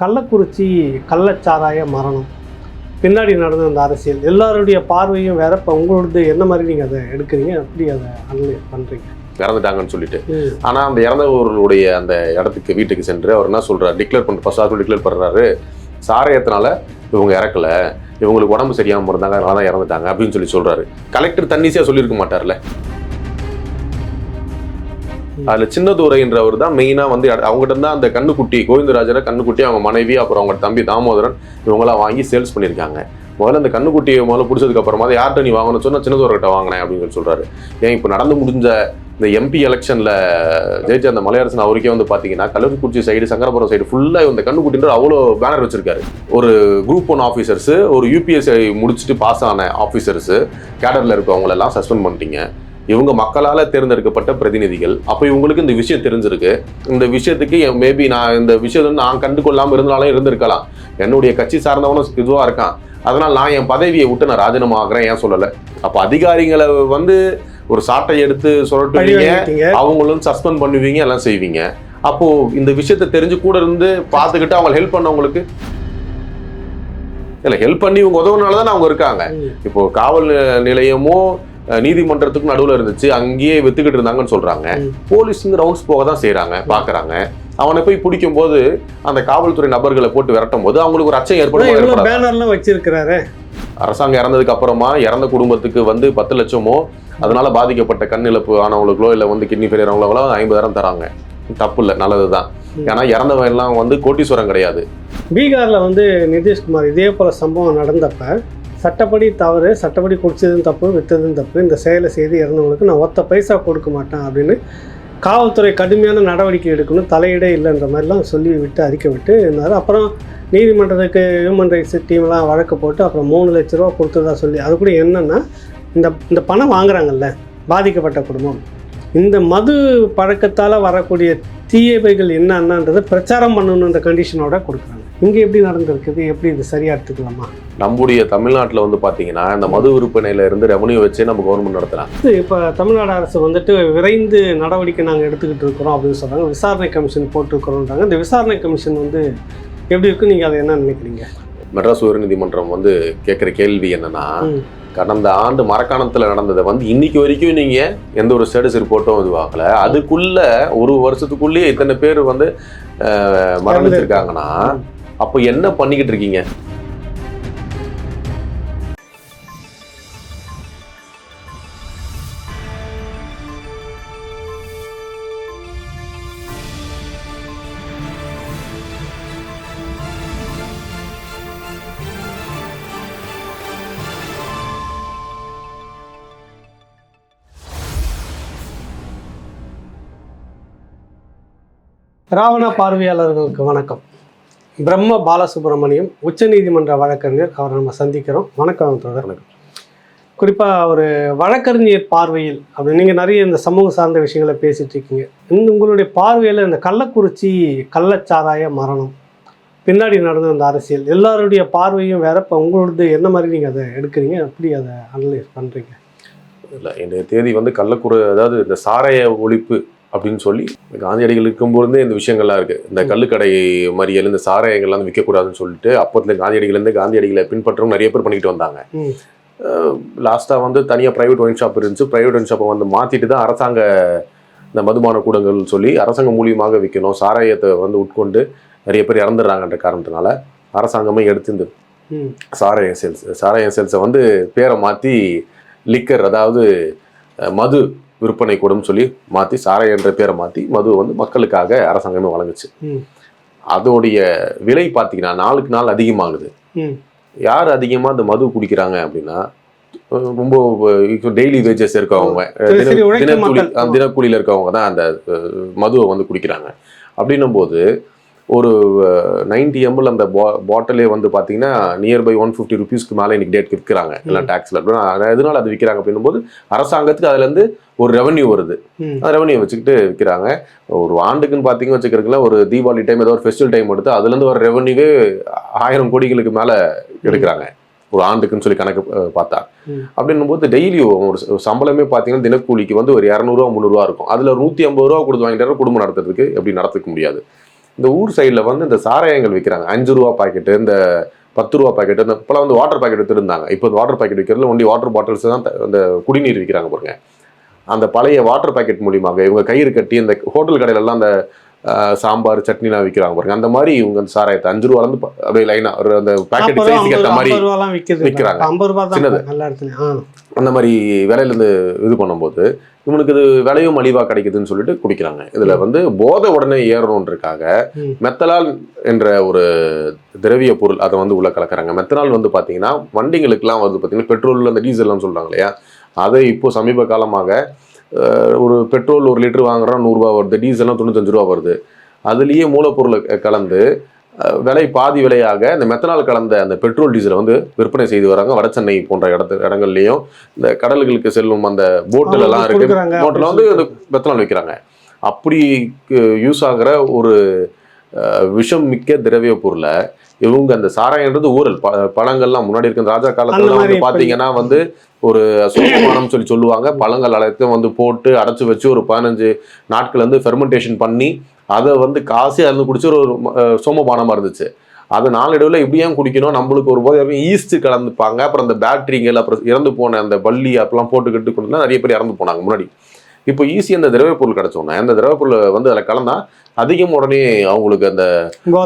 கள்ளக்குறிச்சி கள்ளச்சாராய மரணம். பின்னாடி நடந்த அந்த அரசியல் எல்லாருடைய பார்வையும் வேற. இப்போ உங்களோடது என்ன மாதிரி நீங்கள் அதை எடுக்கிறீங்க? எப்படி அதை அனலைஸ் பண்ணுறீங்க இறந்துட்டாங்கன்னு சொல்லிட்டு. ஆனா அந்த இறந்தவர்களுடைய அந்த இடத்துக்கு வீட்டுக்கு சென்று அவர் என்ன சொல்றாரு? டிக்ளேர் பண்ண ஃபர்ஸ்ட் டிக்ளேர் பண்றாரு. சாராயத்தினால இவங்க இறக்கல. இவங்களுக்கு உடம்பு சரியாம இருந்தாங்க அதனால தான் இறந்துட்டாங்க அப்படின்னு சொல்லி சொல்றாரு. கலெக்டர் தன்னிசையா சொல்லியிருக்க மாட்டார்ல. அதில் சின்னதுரைன்றவர் தான் மெயினாக வந்து அவங்ககிட்ட தான் அந்த கண்ணுக்குட்டி கோவிந்தராஜரை கண்ணுக்குட்டி அவங்க மனைவி அப்புறம் அவங்க தம்பி தாமோதரன் இவங்களாம் வாங்கி சேல்ஸ் பண்ணியிருக்காங்க. முதல்ல அந்த கண்ணுக்குட்டியை முதல்ல பிடிச்சதுக்கு அப்புறமா அதை யார்கிட்ட நீ வாங்கணும்னு சொன்னா சின்னதுரைகிட்ட வாங்கினேன் அப்படின்னு சொல்லி சொல்கிறாரு ஏன் இப்போ நடந்து முடிஞ்ச இந்த எம்பி எலெக்ஷனில் ஜெயிச்ச அந்த மலையரசன் அவருக்கே வந்து பார்த்தீங்கன்னா கள்ளக்குறிச்சி சைடு சங்கரபுரம் சைடு ஃபுல்லாக இந்த கண்ணுக்குட்டின்ற அவ்வளோ பேனர் வச்சிருக்காரு. ஒரு குரூப் ஒன் ஆஃபீஸர்ஸு ஒரு யூபிஎஸ்ஐ முடிச்சுட்டு பாஸ் ஆன ஆஃபீஸர்ஸு கேடரில் இருக்கவங்களெல்லாம் சஸ்பெண்ட் பண்ணிட்டீங்க. இவங்க மக்களால தேர்ந்தெடுக்கப்பட்ட பிரதிநிதிகள். அப்போ இவங்களுக்கு இந்த விஷயம் தெரிஞ்சிருக்கு. இந்த விஷயத்துக்கு மேபி நான் இந்த விஷயத்தை நான் கண்டு கொள்ளாம இருந்தாலும் இருந்திருக்கலாம். என்னுடைய கட்சி சார்ந்தவனும் இதுவா இருக்கான். அதனால நான் என் பதவியை விட்டு நான் ராஜினாமா ஆகிறேன் ஏன் சொல்லலை? அப்போ அதிகாரிகளை வந்து ஒரு சாட்டை எடுத்து சொல்லட்டுவீங்க அவங்களும் சஸ்பெண்ட் பண்ணுவீங்க எல்லாம் செய்வீங்க. அப்போ இந்த விஷயத்தை தெரிஞ்சு கூட இருந்து பார்த்துக்கிட்டு அவங்க ஹெல்ப் பண்ணவங்களுக்கு இல்ல ஹெல்ப் பண்ணி இவங்க உதவுனால தான் அவங்க இருக்காங்க. இப்போ காவல் நி- நிலையமும் அஹ், நீதிமன்றத்துக்கும் நடுவுல இருந்துச்சு. அங்கேயே வித்துக்கிட்டு இருந்தாங்கன்னு சொல்றாங்க. போலீஸ் ரவுண்ட்ஸ் போக தான் செய்றாங்க பாக்குறாங்க. அவனை போய் பிடிக்கும் போது அந்த காவல்துறை நபர்களை போட்டு விரட்டும் போது அவங்களுக்கு ஒரு அச்சம் ஏற்படும். பேனர்லாம் வச்சிருக்கிறாரு. அரசாங்கம் இறந்ததுக்கு அப்புறமா இறந்த குடும்பத்துக்கு வந்து பத்து லட்சமோ அதனால பாதிக்கப்பட்ட கண் இழப்பு ஆனவங்களுக்கோ இல்லை வந்து கிட்னி ஃபெயிலியர் ஆனவங்களோ ஐம்பதாயிரம் தராங்க. தப்பு இல்லை நல்லதுதான். ம். ஏன்னா இறந்தவன் எல்லாம் வந்து கோட்டீஸ்வரம் கிடையாது. பீகாரில் வந்து நிதிஷ்குமார் இதே போல சம்பவம் நடந்தப்ப சட்டப்படி தவறு சட்டப்படி குடிச்சதும் தப்பு விற்றதும் தப்பு இந்த செயலை செய்து இறந்தவங்களுக்கு நான் ஒத்த பைசா கொடுக்க மாட்டேன் அப்படின்னு காவல்துறை கடுமையான நடவடிக்கை எடுக்கணும் தலையிடே இல்லைன்ற மாதிரிலாம் சொல்லி விட்டு அறிக்கை விட்டு இருந்தார். அப்புறம் நீதிமன்றத்துக்கு ஹியூமன் ரைட்ஸ் டீம்லாம் வழக்கு போட்டு அப்புறம் மூணு லட்ச ரூபா கொடுத்ததா சொல்லி அது கூட என்னென்னா இந்த இந்த பணம் வாங்குறாங்கல்ல பாதிக்கப்பட்ட குடும்பம். இந்த மது பழக்கத்தால் வரக்கூடிய தீயவைகள் என்னென்னன்றதை பிரச்சாரம் பண்ணணுன்ற கண்டிஷனோட கொடுக்குறாங்க. இங்கே எப்படி நடந்திருக்குது? எப்படி இது சரியா எடுத்துக்கலாமா? நம்முடைய தமிழ்நாட்டுல வந்து பாத்தீங்கன்னா இந்த மது விற்பனையில இருந்து ரெவன்யூ வச்சே நம்ம கவர்மெண்ட் நடத்துறாங்க இது இப்போ தமிழ்நாடு அரசு வந்துட்டு விரைந்து நடவடிக்கை நாங்கள் எடுத்துக்கிட்டு இருக்கிறோம் அப்படின்னு சொல்கிறாங்க விசாரணை கமிஷன் போட்டிருக்கிறோன்றாங்க. இந்த விசாரணை கமிஷன் வந்து எப்படி இருக்கு? நீங்கள் அதை என்ன நினைக்கிறீங்க? மெட்ராஸ் உயர்நீதிமன்றம் வந்து கேட்குற கேள்வி என்னன்னா. கடந்த ஆண்டு மரக்காணத்துல நடந்ததை வந்து இன்னைக்கு வரைக்கும் நீங்க எந்த ஒரு ஸ்டேட்டஸ் ரிப்போர்ட்டும் இதுவாகல அதுக்குள்ள ஒரு வருஷத்துக்குள்ளேயே இத்தனை பேர் வந்து மரணிச்சிருக்காங்கன்னா அப்போ என்ன பண்ணிக்கிட்டு இருக்கீங்க? ராவணா பார்வையாளர்களுக்கு வணக்கம். பிரம்ம பாலசுப்ரமணியம் உச்சநீதிமன்ற வழக்கறிஞர். அவரை நம்ம சந்திக்கிறோம். வணக்கம் தொடர் வணக்கம். குறிப்பாக ஒரு வழக்கறிஞர் பார்வையில் அப்படி நீங்கள் நிறைய இந்த சமூக சார்ந்த விஷயங்களை பேசிட்டு இருக்கீங்க. இந்த உங்களுடைய பார்வையில் இந்த கள்ளக்குறிச்சி கள்ளச்சாராய மரணம் பின்னாடி நடந்த அந்த அரசியல் எல்லாருடைய பார்வையும் வேற இப்போ உங்களோடது என்ன மாதிரி நீங்கள் அதை எடுக்கிறீங்க? எப்படி அதை அனலைஸ் பண்ணுறீங்க இல்லை இன்றைய தேதி வந்து கள்ளக்குறை அதாவது இந்த சாராய ஒழிப்பு அப்படின்னு சொல்லி காந்தியடிகள் இருக்கும்போதே இந்த விஷயங்கள்லாம் இருக்கு. இந்த கள்ளுக்கடை மறியல் இந்த சாராயங்கள்லாம் விற்கக்கூடாதுன்னு சொல்லிட்டு அப்பத்துல காந்தியடிகள்லேருந்து காந்தியடிகளை பின்பற்றவும் நிறைய பேர் பண்ணிக்கிட்டு வந்தாங்க. லாஸ்ட்டாக வந்து தனியாக ப்ரைவேட் ஒயின் ஷாப் இருந்துச்சு. ப்ரைவேட் ஒயின் ஷாப்பை வந்து மாற்றிட்டு தான் அரசாங்க இந்த மதுபான கூடங்கள் சொல்லி அரசாங்கம் மூலியமாக விற்கணும். சாராயத்தை வந்து உட்கொண்டு நிறைய பேர் இறந்துடுறாங்கன்ற காரணத்தினால அரசாங்கமே எடுத்து இந்த சாராய சேல்ஸ் சாராய சேல்ஸை வந்து பேரை மாற்றி லிக்கர் அதாவது மது விற்பனை கூடம்னு சொல்லி மாற்றி சாராய என்ற பேரை மாற்றி மது வந்து மக்களுக்காக அரசாங்கமே வழங்குச்சு. அதோடைய விலை பார்த்தீங்கன்னா நாளுக்கு நாள் அதிகமாகுது. யார் அதிகமாக இந்த மது குடிக்கிறாங்க அப்படின்னா ரொம்ப டெய்லி வேஜஸ் இருக்கவங்க சரி, சரி, தினக்கூலி தினக்கூலியில் இருக்கவங்க தான் அந்த மதுவை வந்து குடிக்கிறாங்க. அப்படின்னும் போது ஒரு நைன்டி எம்எல் அந்த பா பாட்டிலே வந்து பார்த்தீங்கன்னா நியர்பை ஒன் ஃபிஃப்டி ருபீஸ்க்கு மேலே இன்னைக்கு டேட் விற்கிறாங்க எல்லாம் டேக்ஸில் எதனால அது விற்கிறாங்க அப்படின்னும் போது அரசாங்கத்துக்கு அதுலேருந்து ஒரு ரெவன்யூ வருது. அந்த ரெவன்யூ வச்சுக்கிட்டு விற்கிறாங்க ஒரு ஆண்டுக்குன்னு பார்த்தீங்க வச்சுக்கிறதுல ஒரு தீபாவளி டைம் ஏதோ ஒரு ஃபெஸ்டிவல் டைம் எடுத்து அதுலேருந்து வர ரெவன்யூவே ஆயிரம் கோடிகளுக்கு மேலே எடுக்கிறாங்க. ஒரு ஆண்டுக்குன்னு சொல்லி கணக்கு பார்த்தா. அப்படின்னும் போது டெய்லியும் ஒரு சம்பளமே பார்த்தீங்கன்னா தினக்கூலிக்கு வந்து ஒரு இரநூறுவா முந்நூறுவா இருக்கும். அதில் நூற்றி ஐம்பது ரூபா கொடுத்து வாங்கிட்டாரு குடும்பம் நடத்துறதுக்கு எப்படி நடத்திக்க முடியாது. இந்த ஊர் சைடில் வந்து இந்த சாராயங்கள் விற்கிறாங்க அஞ்சு ரூபா பாக்கெட்டு இந்த பத்து ரூபா பாக்கெட் இந்த இப்போலாம் வந்து வாட்டர் பாக்கெட் எடுத்துருந்தாங்க. இப்போ வாட்டர் பாக்கெட் விற்கிறதுல ஒன்லி வாட்டர் பாட்டில்ஸ் தான் த- இந்த குடிநீர் விற்கிறாங்க பாருங்க. அந்த பழைய வாட்டர் பாக்கெட் மூலியமாக இவங்க கயிறு கட்டி இந்த ஹோட்டல் கடையிலலாம் அந்த சாம்பார் சட்னிலாம் விற்கிறாங்க பாருங்க. அந்த மாதிரி இவங்க அந்த சாராயத்தை அஞ்சு ரூபால இருந்து ப- அப்படியே லைனா ஒரு அந்த பாக்கெட் சைஸுக்கு ஏற்ற மாதிரி தான் சின்னது. அந்த மாதிரி விலையிலேருந்து இது பண்ணும்போது இவனுக்கு இது விலையும் மலிவா கிடைக்குதுன்னு சொல்லிட்டு குடிக்கிறாங்க. இதுல வந்து போதை உடனே ஏறணுன்றக்காக ம். மெத்தனால் என்ற ஒரு திரவிய பொருள் அதை வந்து உள்ள கலக்குறாங்க. மெத்தனால் வந்து பாத்தீங்கன்னா வண்டிகளுக்கெல்லாம் வந்து பாத்தீங்கன்னா பெட்ரோல் அந்த டீசல்லாம் சொல்றாங்க இல்லையா? அதை இப்போ சமீப காலமாக ஒரு பெட்ரோல் ஒரு லிட்டர் வாங்குறோம் நூறுரூவா வருது டீசல்லாம் தொண்ணூத்தஞ்சு ரூபா வருது. அதுலேயே மூலப்பொருளை கலந்து விலை பாதி விலையாக இந்த மெத்தனால் கலந்த அந்த பெட்ரோல் டீசலை வந்து விற்பனை செய்து வராங்க. வடசென்னை போன்ற இடத்து இடங்கள்லையும் இந்த கடல்களுக்கு செல்லும் அந்த போட்டில் எல்லாம் இருக்கு. போட்டில் வந்து இந்த மெத்தனால் விற்கிறாங்க அப்படி யூஸ் ஆகிற ஒரு விஷம் மிக்க திரவிய பொருளை இவங்க அந்த சாராயன்றது ஊரல் ப பழங்கள்லாம் முன்னாடி இருக்க இந்த ராஜா காலத்துல வந்து பாத்தீங்கன்னா வந்து ஒரு சோமபானம் சொல்லி சொல்லுவாங்க. பழங்கள் அனைத்தும் வந்து போட்டு அடைச்சு வச்சு ஒரு பதினஞ்சு நாட்கள் வந்து ஃபெர்மெண்டேஷன் பண்ணி அதை வந்து காசி அதில் குடிச்சு ஒரு அஹ், சோமபானமா இருந்துச்சு. அது நாளடைவில் இப்படி ஏன் குடிக்கணும்? நம்மளுக்கு ஒரு போது ஈஸ்ட் கலந்துப்பாங்க. அப்புறம் அந்த பேட்டரிகள் அப்புறம் இறந்து போன அந்த பள்ளி அப்பெல்லாம் போட்டுக்கிட்டு கொண்டு நிறைய பேர் இறந்து போனாங்க முன்னாடி. இப்போ ஈஸி அந்த திரவ பொருள் கிடைச்சோன்னே அந்த திரவ பொருள் வந்து அதில் கலந்தா அதிகம் உடனே அவங்களுக்கு அந்த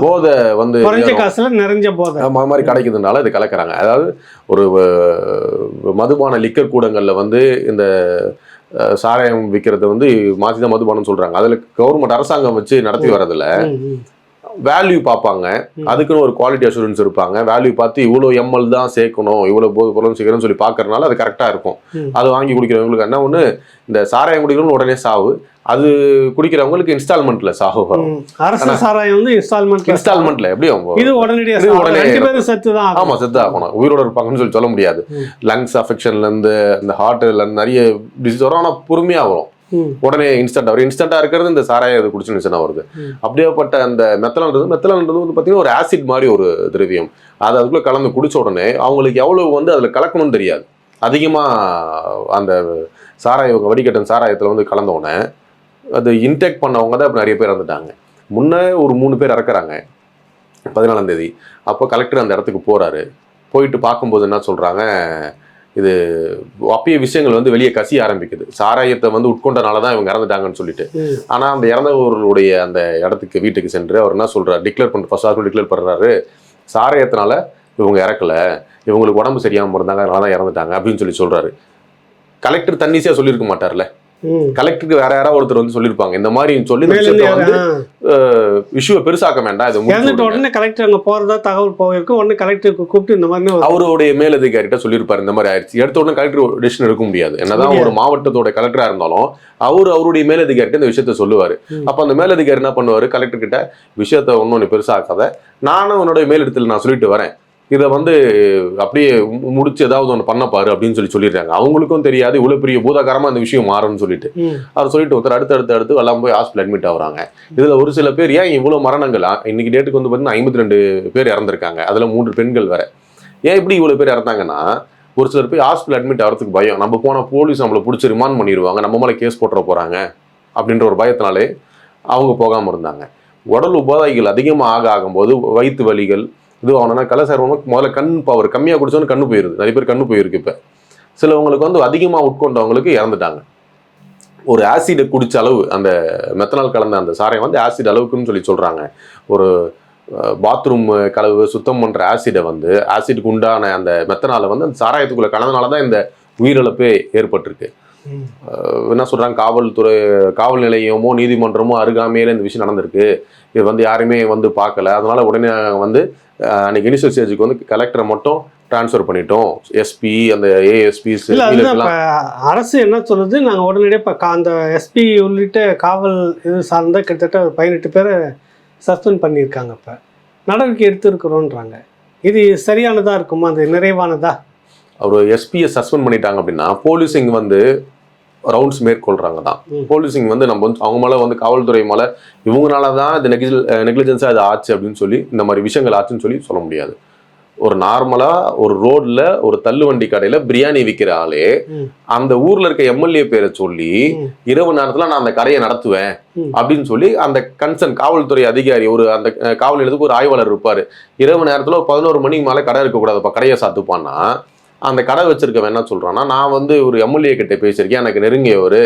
போதை. வந்து குறைஞ்ச. காசுல நிறைஞ்ச போதை. மாதிரி கிடைக்குதுனால இது கலக்குறாங்க. அதாவது ஒரு மதுபான லிக்கர் கூடங்கள்ல வந்து இந்த சாராயம் விற்கிறது வந்து மாற்றி தான் மதுபானம் சொல்றாங்க அதுல கவர்மெண்ட் அரசாங்கம் வச்சு நடத்தி வரதுல ம், ம். வேல்யூ பார்ப்பாங்க. அதுக்குன்னு ஒரு குவாலிட்டி அஷூரன்ஸ் இருப்பாங்க வேல்யூ பார்த்து இவ்வளோ எம்எல் தான் சேர்க்கணும் இவ்வளோ போது பொருள் சேர்க்கணும்னு சொல்லி பார்க்கறதுனால அது கரெக்டாக இருக்கும். அது வாங்கி குடிக்கிறவங்களுக்கு என்ன ஒன்று இந்த சாராயம் குடிக்கிறவங்க உடனே சாவு அது குடிக்கிறவங்களுக்கு இன்ஸ்டால்மெண்ட்ல சாவு வரும். அரசு சாராயம் வந்து இன்ஸ்டால்மெண்ட் இன்ஸ்டால்மெண்ட்ல எப்படி அவங்க இது உடனடியா இது சாப்பிட. உடனே செத்து தான் ஆமா செத்து ஆகணும் உயிரோட இருப்பாங்கன்னு சொல்லி சொல்ல முடியாது. லங்ஸ் அஃபெக்ஷன்ல இருந்து இந்த ஹார்ட்ல நிறைய டிசீஸ் வரும் ஆனா பொறுமையா வரும். உடனே இன்ஸ்டன்ட் வரும் இன்ஸ்டன்டா இருக்கிறது இந்த சாராயம் இது குடிச்சு நிச்சயம் வருது. அப்படியேப்பட்ட அந்த மெத்தலான்றது மெத்தலான்றது வந்து பாத்தீங்கன்னா ஒரு ஆசிட் மாதிரி ஒரு திரவியம். அது அதுக்குள்ள கலந்து குடிச்ச உடனே அவங்களுக்கு எவ்வளவு வந்து அதுல கலக்கணும்னு தெரியாது. அதிகமா அந்த சாராய இவங்க வடிகட்டன் சாராயத்துல வந்து கலந்த உடனே அது இன்டேக் பண்ணவங்க தான் இப்ப நிறைய பேர் இறந்துட்டாங்க. முன்ன ஒரு மூணு பேர் இறக்குறாங்க பதினாலாம் தேதி. அப்போ கலெக்டர் அந்த இடத்துக்கு போறாரு. போயிட்டு பார்க்கும்போது என்ன சொல்றாங்க இது அப்பய விஷயங்கள் வந்து வெளியே கசிய ஆரம்பிக்குது. சாராயத்தை வந்து உட்கொண்டனால தான் இவங்க இறந்துட்டாங்கன்னு சொல்லிட்டு. ஆனால் ஆனா அந்த இறந்தவர்களுடைய அந்த இடத்துக்கு வீட்டுக்கு சென்று அவர் என்ன சொல்றாரு? டிக்ளேர் பண்ண ஃபர்ஸ்ட் ஹாஸ்பிட்டல் டிக்ளேர் பண்றாரு. சாராயத்தினால இவங்க இறக்கல. இவங்களுக்கு உடம்பு சரியாமல் இருந்தாங்க. அதனால தான் இறந்துட்டாங்க அப்படின்னு சொல்லி சொல்றாரு. கலெக்டர் தன்னிசையா சொல்லியிருக்க மாட்டார்ல. கலெக்டருக்கு வேற யாராவது ஒருத்தர் வந்து சொல்லியிருப்பாங்க இந்த மாதிரி சொல்லி வந்து. இஷ்யூவை பெருசாக்க வேண்டாம். இதை இறந்துட்ட. உடனே கலெக்டர் அங்க போறதா தகவல் போயிருக்கும் உடனே கலெக்டருக்கு கூப்பிட்டு இந்த மாதிரி அவருடைய மேலதிகாரிட்ட சொல்லியிருப்பாரு இந்த மாதிரி ஆயிடுச்சு. எடுத்த உடனே கலெக்டர் டெசிஷன் எடுக்க முடியாது. என்னதான் ஒரு மாவட்டத்தோட கலெக்டரா இருந்தாலும் அவர் அவருடைய மேலதிகாரிட்ட இந்த விஷயத்த சொல்லுவாரு. அப்ப அந்த மேலதிகாரி என்ன பண்ணுவாரு? கலெக்டர் கிட்ட விஷயத்த ஒன்னும் நீ பெருசாக்காத. நானும் உன்னோட மேலிடத்தில் நான் சொல்லிட்டு வரேன். இதை வந்து அப்படியே முடிச்சு ஏதாவது ஒன்று பண்ண பாரு அப்படின்னு சொல்லி சொல்லிடுறாங்க. அவங்களுக்கும் தெரியாது இவ்வளவு பெரிய பூதாகாரமா அந்த விஷயம் மாறும்னு சொல்லிட்டு. அவர் சொல்லிட்டு ஒருத்தர் அடுத்து அடுத்து அடுத்து எல்லாம் போய் ஹாஸ்பிட்டல் அட்மிட் ஆகுறாங்க. இதுல ஒரு சில பேர் ஏன் இவ்வளவு மரணங்கள்? இன்னைக்கு டேட்டுக்கு வந்து பார்த்தீங்கன்னா ஐம்பத்தி ரெண்டு பேர் இறந்திருக்காங்க. அதுல மூன்று பெண்கள் வேற. ஏன் இப்படி இவ்வளவு பேர் இறந்தாங்கன்னா ஒரு சிலர் போய் ஹாஸ்பிட்டல் அட்மிட் ஆகிறதுக்கு பயம். நம்ம போன போலீஸ் நம்மளை பிடிச்சி ரிமாண்ட் பண்ணிடுவாங்க. நம்ம மேலே கேஸ் போட்டுற போறாங்க அப்படின்ற ஒரு பயத்தினாலே அவங்க போகாம இருந்தாங்க. உடல் உபாதைகள் அதிகமாக ஆக ஆகும்போது வயிற்று வலிகள் இதுவாகணும்னா ஆகணும்னா கலசரவங்க முதல்ல கண் பவர் கம்மியாக குடிச்சோன்னு கண்ணு போயிருது. நிறைய பேர் கண்ணு போயிருக்கு இப்போ. சிலவங்களுக்கு வந்து அதிகமாக உட்கொண்டவங்களுக்கு இறந்துட்டாங்க. ஒரு ஆசிடை குடிச்ச அளவு அந்த மெத்தனால் கலந்த அந்த சாரையை வந்து ஆசிட் அளவுக்குன்னு சொல்லி சொல்கிறாங்க ஒரு பாத்ரூம் கலவு சுத்தம் பண்ணுற ஆசிடை வந்து ஆசிடுக்கு உண்டான அந்த மெத்தனால வந்து அந்த சாராயத்துக்குள்ளே கலந்தனால தான் இந்த உயிரிழப்பே ஏற்பட்டிருக்கு. என்ன சொல்கிறாங்க காவல்துறை காவல் நிலையமோ நீதிமன்றமோ அருகாமையில இந்த விஷயம் நடந்திருக்கு. இது வந்து யாருமே வந்து பார்க்கல. அதனால உடனே வந்து அன்னைக்கு இனிஷியல் ஸ்டேஜுக்கு வந்து கலெக்டரை மட்டும் ட்ரான்ஸ்ஃபர் பண்ணிட்டோம். எஸ்பி அந்த ஏஎஸ்பிஸ் இப்ப அரசு என்ன சொல்லுது? நாங்க உடனடியாக இப்ப அந்த எஸ்பி உள்ளிட்ட காவல் இது சார்ந்த கிட்டத்தட்ட ஒரு பதினெட்டு பேரை சஸ்பெண்ட் பண்ணியிருக்காங்க இப்ப. நடவடிக்கை எடுத்திருக்கிறோன்றாங்க. இது சரியானதா இருக்குமா? அது நிறைவானதா? அவர் எஸ்பியை சஸ்பெண்ட் பண்ணிட்டாங்க அப்படின்னா போலீசிங் வந்து ரவுண்ட்ஸ் மேற்கொள்றாங்க தான். போலீசிங் வந்து நம்ம வந்து அவங்க மேலே வந்து காவல்துறை மேலே இவங்கனால தான் இது நெகிழ் நெக்லிஜென்ஸாக இது ஆச்சு அப்படின்னு சொல்லி இந்த மாதிரி விஷயங்கள் ஆச்சுன்னு சொல்லி சொல்ல முடியாது ஒரு நார்மலா ஒரு ரோட்ல ஒரு தள்ளுவண்டி கடையில பிரியாணி விக்கிற ஆளே. அந்த ஊர்ல இருக்க எம்எல்ஏ பேரை சொல்லி. இரவு நேரத்துல நான் அந்த கடையை நடத்துவேன். அப்படின்னு சொல்லி அந்த கன்சர்ன் காவல்துறை அதிகாரி ஒரு அந்த காவல் நிலையத்துக்கு ஒரு ஆய்வாளர் இருப்பாரு இரவு நேரத்துல பதினோரு மணிக்கு மேல கடை இருக்கக்கூடாதுப்பா கடையை சாத்துப்பான்னா அந்த கடை வச்சிருக்கவன் என்ன சொல்றான்னா நான் வந்து ஒரு எம்எல்ஏ கிட்ட பேசியிருக்கேன் எனக்கு நெருங்கியவர்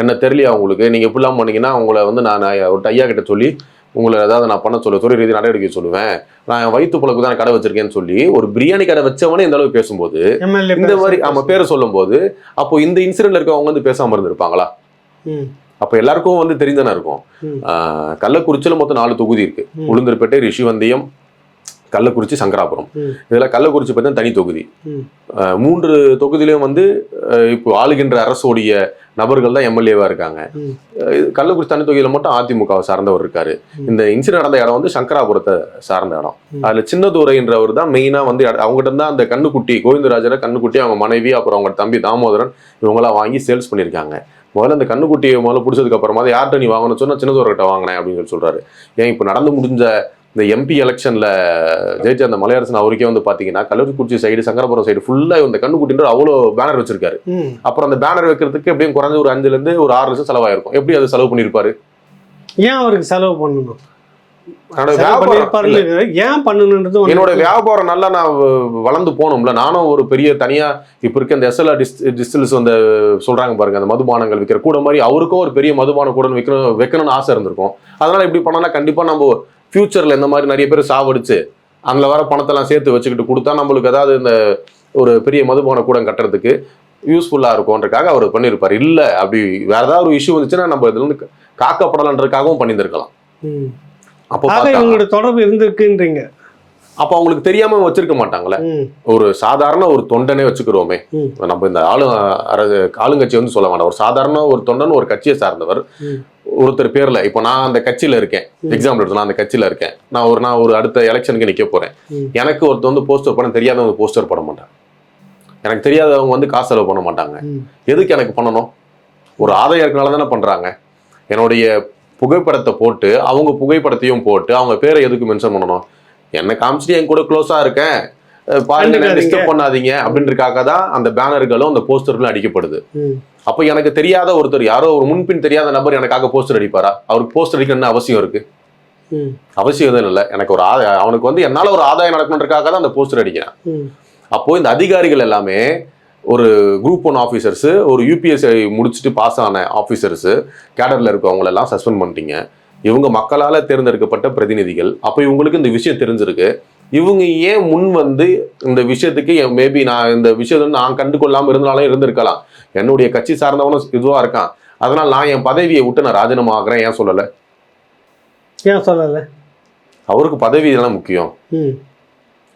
என்ன தெரியலையா உங்களுக்கு? நீங்க இப்படிலாம் பண்ணீங்கன்னா உங்களை வந்து நான் ஒரு ஐயா கிட்ட சொல்லி உங்களை ஏதாவது நான் பண்ண சொல்ல தொழில் ரீதி நடவடிக்கை சொல்லுவேன். நான் வயிற்று புழக்கு தான் கடை வச்சிருக்கேன்னு சொல்லி ஒரு பிரியாணி கடை வச்சவனே இந்த அளவுக்கு பேசும்போது இந்த மாதிரி ஆமா பேரை சொல்லும்போது அப்போ இந்த இன்சிடென்ட்ல இருக்கவங்க வந்து பேசாம இருந்திருப்பாங்களா? அப்ப எல்லாருக்கும் வந்து தெரிந்தானே இருக்கும். கள்ளக்குறிச்சியில மொத்தம் நாலு தொகுதி இருக்கு. உளுந்தூர்பேட்டை ரிஷிவந்தியம் கள்ளக்குறிச்சி சங்கராபுரம். இதுல கள்ளக்குறிச்சி பத்தி தனி தொகுதி. மூன்று தொகுதியிலும் வந்து இப்போ ஆளுகின்ற அரசோடைய நபர்கள் தான் எம்எல்ஏவா இருக்காங்க. கள்ளக்குறிச்சி தனி தொகுதியில மட்டும் அதிமுகவை சார்ந்தவர் இருக்காரு. இந்த இன்சிடென்ட் நடந்த இடம் வந்து சங்கராபுரத்தை சார்ந்த இடம். அதுல சின்னதுரைன்றவர் தான் மெயினா வந்து அவங்ககிட்ட தான் அந்த கண்ணுக்குட்டி கோவிந்தராஜரை கண்ணுக்குட்டி அவங்க மனைவி அப்புறம் அவங்க தம்பி தாமோதரன் இவங்கெல்லாம் வாங்கி சேல்ஸ் பண்ணியிருக்காங்க. முதல்ல அந்த கண்ணுக்குட்டியை முதல்ல பிடிச்சதுக்கு அப்புறமா யார்கிட்ட நீ வாங்கணும்னு சொன்னா சின்னதுரைகிட்ட வாங்கினேன் அப்படின்னு சொல்லி சொல்றாரு. ஏன் இப்போ நடந்து முடிஞ்ச இந்த எம்பி எலெக்ஷன்ல ஜெயிச்ச அந்த மலையரசன் அவருக்கே வந்து பாத்தீங்கன்னா கள்ளக்குறிச்சி சைடு சங்கரபுரம் சைடு ஃபுல்லா இந்த கண்ணுக்குட்டின்ற அவ்வளோ பேனர் வச்சிருக்காரு. அப்புறம் அந்த பேனர் வைக்கிறதுக்கு எப்படியும் குறைஞ்ச ஒரு அஞ்சுல இருந்து ஒரு ஆறு லட்சம் செலவாயிருக்கும். எப்படி அது செலவு பண்ணியிருப்பாரு? ஏன் அவருக்கு செலவு பண்ணணும்? என்னோட வியாபாரம் நல்லா நான் வளர்ந்து போகணும்ல நானும் ஒரு பெரிய தனியா இப்ப இருக்க இந்த எஸ்எல்ஆர் டிஸ் டிஸ்டில்ஸ் அந்த சொல்றாங்க பாருங்க அந்த மதுபானங்கள் விற்கிற கூட மாதிரி அவருக்கும் ஒரு பெரிய மதுபான கூட வைக்கணும் வைக்கணும்னு ஆசை இருந்திருக்கும். அதனால இப்படி பண்ணனா கண்டிப்பா நம்ம ஃபியூச்சர்ல இந்த மாதிரி நிறைய பேர் சாவடிச்சு அதுல வர பணத்தெல்லாம் சேர்த்து வச்சுக்கிட்டு கொடுத்தா நம்மளுக்கு ஏதாவது இந்த ஒரு பெரிய மதுபான கூடம் கட்டுறதுக்கு யூஸ்ஃபுல்லா இருக்கும்ன்றக்காக அவர் பண்ணியிருப்பார் இல்ல அப்படி வேற ஏதாவது ஒரு இஷ்யூ வந்துச்சுன்னா நம்ம இதுல இருந்து காக்கப்படலன்றதுக்காகவும் பண்ணியிருந்திருக்கலாம். அப்போ இவங்களோட தொடர்பு இருந்திருக்குன்றீங்க. அப்போ அவங்களுக்கு தெரியாம வச்சிருக்க மாட்டாங்களே. ஒரு சாதாரண ஒரு தொண்டனே வச்சுக்கிறோமே. நம்ம இந்த ஆளு ஆளுங்கட்சி வந்து சொல்ல வேண்டாம் ஒரு சாதாரண ஒரு தொண்டன் ஒரு கட்சியை சார்ந்தவர். ஒருத்தர் பேர்ல இப்போ நான் அந்த கட்சியில இருக்கேன். எக்ஸாம்பிள் எடுத்து நான் அந்த கட்சியில இருக்கேன். நான் ஒரு நான் ஒரு அடுத்த எலெக்ஷனுக்கு நிக்க போறேன். எனக்கு ஒருத்தர் வந்து போஸ்டர் பண்ண தெரியாதவங்க போஸ்டர் போட மாட்டாங்க. எனக்கு தெரியாதவங்க வந்து காசு செலவு பண்ண மாட்டாங்க. எதுக்கு எனக்கு பண்ணணும்? ஒரு ஆதாயம் இருக்கனால தானே பண்றாங்க. என்னுடைய புகைப்படத்தை போட்டு அவங்க புகைப்படத்தையும் போட்டு அவங்க பேரை எதுக்கு மென்ஷன் பண்ணணும்? என்ன காமிச்சிட்டு என் கூட க்ளோஸா இருக்கேன். பாருங்க. டிஸ்டர்ப் பண்ணாதீங்க அப்படின்றக்காக தான் அந்த பேனர்களும் அந்த போஸ்டர்களும் அடிக்கப்படுது. அப்போ எனக்கு தெரியாத ஒருத்தர் யாரோ ஒரு முன்பின் தெரியாத நபர் எனக்காக போஸ்டர் அடிப்பாரா? அவருக்கு போஸ்டர் அடிக்கணும்னு அவசியம் இருக்கு. அவசியம் எதுவும் இல்லை. எனக்கு ஒரு ஆதாய அவனுக்கு வந்து என்னால ஒரு ஆதாயம் நடக்கணுன்றக்காக தான் அந்த போஸ்டர் அடிக்கிறேன். அப்போ இந்த அதிகாரிகள் எல்லாமே ஒரு குரூப் ஒன் ஆஃபீஸர்ஸ் ஒரு யூபிஎஸ்ஐ முடிச்சுட்டு பாஸ் ஆன ஆஃபீஸர்ஸ் கேடர்ல இருக்கவங்க எல்லாம் சஸ்பெண்ட் பண்ணிட்டீங்க. இவங்க மக்களால தேர்ந்தெடுக்கப்பட்ட பிரதிநிதிகள். அப்போ இவங்களுக்கு இந்த விஷயம் தெரிஞ்சிருக்கு. இவங்க ஏன் முன் வந்து இந்த விஷயத்துக்கு மேபி நான் இந்த விஷயத்தை நான் கண்டுகொள்ளாம இருந்தாலும் இருந்திருக்கலாம். என்னுடைய கட்சி சார்ந்தவனும் இதுவா இருக்கான். அதனால நான் என் பதவியை விட்டு நான் ராஜினாமா ஆகுறேன் ஏன் சொல்லல? ஏன் சொல்லலை? அவருக்கு பதவி இதெல்லாம் முக்கியம்.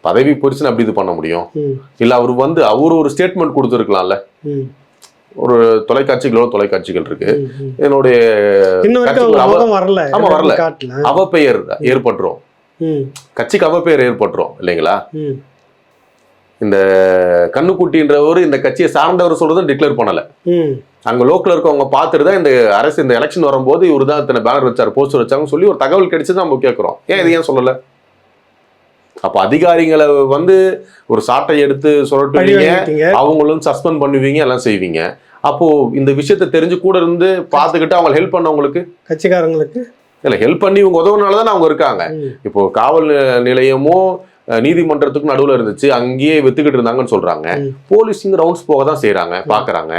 பதவி பொறிச்சுன்னு அப்படி இது பண்ண முடியும். இல்ல அவர் வந்து அவர் ஒரு ஸ்டேட்மெண்ட் கொடுத்துருக்கலாம்ல. ஒரு தொலைக்காட்சிகளோ தொலைக்காட்சிகள் இருக்கு. என்னுடைய வரல. ஆமா, வரல. அவப்பெயர் ஏற்பட்டுரும். கட்சிக்கு அவப்பெயர் ஏற்பட்டுரும் இல்லைங்களா? இந்த கண்ணுக்குட்டின்றவர் இந்த கட்சியை சார்ந்தவர் சொல்றதும் டிக்ளேர் பண்ணல. அங்க லோக்கல்ல இருக்கவங்க பார்த்துட்டு தான் இந்த அரசு இந்த எலெக்ஷன் வரும்போது இவர் தான் இத்தனை பேனர் வச்சார் போஸ்டர் வச்சாங்கன்னு சொல்லி ஒரு தகவல் கிடைச்சு நம்ம கேட்கிறோம். ஏன் இது ஏன் சொல்லல? அப்ப அதிகாரிகளை வந்து ஒரு சாட்டை எடுத்து சொல்லட்டுவீங்க அவங்களும் சஸ்பெண்ட் பண்ணுவீங்க எல்லாம் செய்வீங்க. அப்போ இந்த விஷயத்தை தெரிஞ்சு கூட இருந்து பார்த்துக்கிட்டு அவங்க ஹெல்ப் பண்ணவங்களுக்கு? கட்சிக்காரங்களுக்கு. இல்ல ஹெல்ப் பண்ணி இவங்க உதவுனால தான் அவங்க இருக்காங்க. இப்போ காவல் நிலையமும் நீதிமன்றத்துக்கும் நடுவுல இருந்துச்சு அங்கேயே வித்துக்கிட்டு இருந்தாங்கன்னு சொல்றாங்க. ம். போலீஸ் இங்க ரவுண்ட்ஸ் போக தான் செய்யறாங்க பாக்குறாங்க.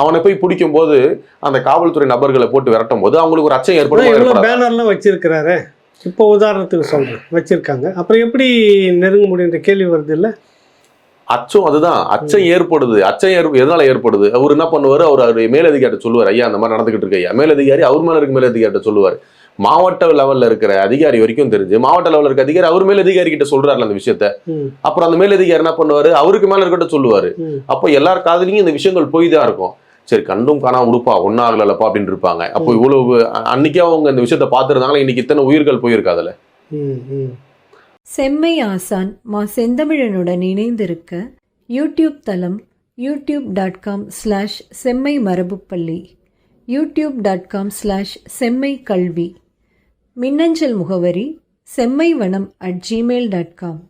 அவனை போய் பிடிக்கும் போது அந்த காவல்துறை நபர்களை போட்டு விரட்டும் போது அவங்களுக்கு ஒரு அச்சம் ஏற்படும் பேனர்லாம் வச்சிருக்கிறாரு. இப்போ உதாரணத்துக்கு சொல்றேன் வச்சிருக்காங்க. அப்புறம் எப்படி நெருங்க முடியுன்ற கேள்வி வருது இல்ல? அச்சம் அதுதான். அச்சம் ஏற்படுது. அச்சம் ஏற்ப எதனால ஏற்படுது? அவர் என்ன பண்ணுவாரு? அவர் அவர் மேலதிகாரிட்ட சொல்லுவார். ஐயா அந்த மாதிரி நடந்துகிட்டு இருக்கு ஐயா. மேலதிகாரி அவர் மேல இருக்க மேலதிகாரிட்ட சொல்லுவார். மாவட்ட லெவல்ல இருக்கிற அதிகாரி வரைக்கும் தெரிஞ்சு மாவட்ட லெவல்ல இருக்க அதிகாரி அவர் மேலதிகாரி கிட்ட சொல்றாருல அந்த விஷயத்த. அப்புறம் அந்த மேலதிகாரி என்ன பண்ணுவாரு? அவருக்கு மேல இருக்கட்ட சொல்லுவாரு. அப்போ எல்லார் காதுலயும் இந்த விஷயங்கள் போய் தான் இருக்கும். சரி கண்டும் காணா உடுப்பா ஒன்னும் ஆகலப்பா அப்படின்னு இருப்பாங்க அப்போ. இவ்வளவு அன்னைக்கே அவங்க இந்த விஷயத்த பார்த்துருந்தாங்களா? இன்னைக்கு இத்தனை உயிர்கள் ம். செம்மை ஆசான் மா செந்தமிழனுடன் இணைந்திருக்க யூடியூப் தளம் யூடியூப் டாட் காம் ஸ்லாஷ் செம்மை மரபுப்பள்ளி யூடியூப் டாட் காம் ஸ்லாஷ் செம்மை கல்வி மின்னஞ்சல் முகவரி செம்மை வனம் அட் ஜிமெயில் டாட் காம்.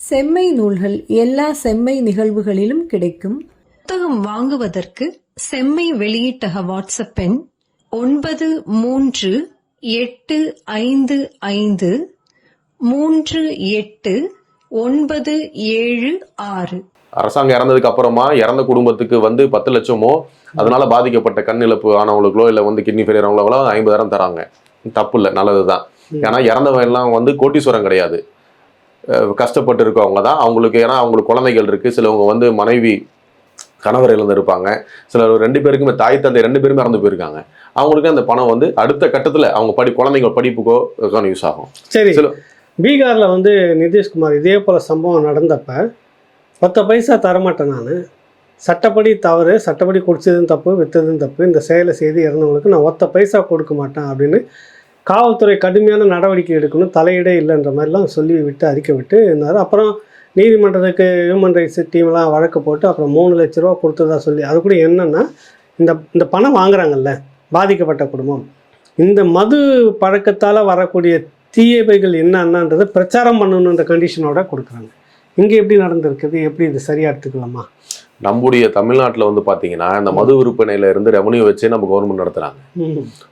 செம்மை நூல்கள் எல்லா செம்மை நிகழ்வுகளிலும் கிடைக்கும். புத்தகம் வாங்குவதற்கு செம்மை வெளியீட்டக வாட்ஸ்அப் எண் ஒன்பது மூன்று எட்டு ஐந்து ஐந்து மூன்று எட்டு ஒன்பது ஏழு ஆறு. அரசாங்கம் இறந்ததுக்கு அப்புறமா இறந்த குடும்பத்துக்கு வந்து பத்து லட்சமோ அதனால பாதிக்கப்பட்ட கண் இழப்பு ஆனவங்களுக்கோ இல்லை வந்து கிட்னி ஃபெயிலியர் ஆனவங்களோ ஐம்பதாயிரம் தராங்க. தப்பு இல்லை நல்லது தான் ஏன்னா இறந்தவன் எல்லாம் வந்து கோட்டீஸ்வரம் கிடையாது. கஷ்டப்பட்டு இருக்கவங்க தான். அவங்களுக்கு ஏன்னா அவங்களுக்கு குழந்தைகள் இருக்கு. சிலவங்க வந்து மனைவி கணவர் இழந்திருப்பாங்க. சிலர் ரெண்டு பேருக்குமே தாய் தந்தை ரெண்டு பேருமே இறந்து போயிருக்காங்க. அவங்களுக்கு அந்த பணம் வந்து அடுத்த கட்டத்தில் அவங்க படி குழந்தைங்க படிப்புக்கோ யூஸ் ஆகும். சரி. சில- பீகாரில் வந்து நிதிஷ்குமார் இதே போல் சம்பவம் நடந்தப்போ பத்து பைசா தரமாட்டேன் நான். சட்டப்படி தவறு சட்டப்படி குடிச்சதும் தப்பு வித்ததும் தப்பு. இந்த செயலை செய்து இறந்தவங்களுக்கு நான் ஒத்த பைசா கொடுக்க மாட்டேன் அப்படின்னு காவல்துறை கடுமையான நடவடிக்கை எடுக்கணும் தலையிடே இல்லைன்ற மாதிரிலாம் சொல்லி விட்டு அறிக்கை விட்டு இருந்தார். அப்புறம் நீதிமன்றத்துக்கு ஹியூமன் ரைட்ஸ் டீம்லாம் வழக்கு போட்டு அப்புறம் மூணு லட்ச ரூபா கொடுத்ததா சொல்லி அது கூட என்னென்னா இந்த இந்த பணம் வாங்குறாங்கல்ல பாதிக்கப்பட்ட குடும்பம். இந்த மது பழக்கத்தால் வரக்கூடிய தீயவைகள் என்னென்னன்றதை பிரச்சாரம் பண்ணணுன்ற கண்டிஷனோட கொடுக்குறாங்க. இங்கே எப்படி நடந்திருக்குது? எப்படி இது சரியா எடுத்துக்கலாமா? நம்முடைய தமிழ்நாட்டில் வந்து பார்த்தீங்கன்னா இந்த மது விற்பனையில இருந்து ரெவன்யூ வச்சே நம்ம கவர்மெண்ட் நடத்துறாங்க.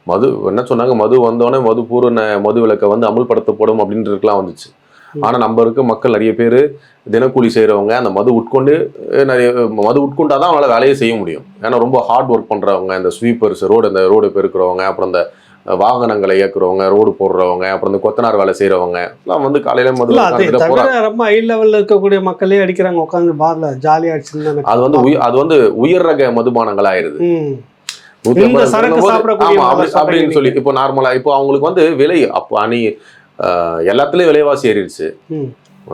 மது என்ன சொன்னாங்க? மது வந்தோடனே மது பூரண மது விலக்கை வந்து அமல்படுத்தப்படும் அப்படின்றதுக்கெல்லாம் வந்துச்சு. ம். ஆனா நம்ம இருக்க மக்கள் நிறைய பேர் தினக்கூலி செய்றவங்க அந்த மது உட்கொண்டு நிறைய மது உட்கொண்டாதான் அவங்களால வேலையை செய்ய முடியும். ஏன்னா ரொம்ப ஹார்ட் ஒர்க் பண்றவங்க இந்த ஸ்வீப்பர்ஸ் ரோடு இந்த ரோடு பெருக்கிறவங்க அப்புறம் இந்த வாகனங்களை இயக்குறவங்க ரோடு போடுறவங்க அப்புறம் இந்த கொத்தனார் வேலை செய்றவங்க எல்லாம் வந்து காலையில மது இல்ல அது உட்கார்ந்துட்டு போறாங்க தவிர ரொம்ப ஹை லெவல்ல இருக்கக்கூடிய மக்களே அடிக்கிறாங்க உட்காந்து பார்ல ஜாலியா அது வந்து அது வந்து உயர் ரக மதுபானங்கள் ஆயிருது அப்படின்னு சொல்லி இப்போ நார்மலா இப்போ அவங்களுக்கு வந்து விலை அப்போ அணி எல்லாத்துலயும் விலைவாசி ஏறிடுச்சு.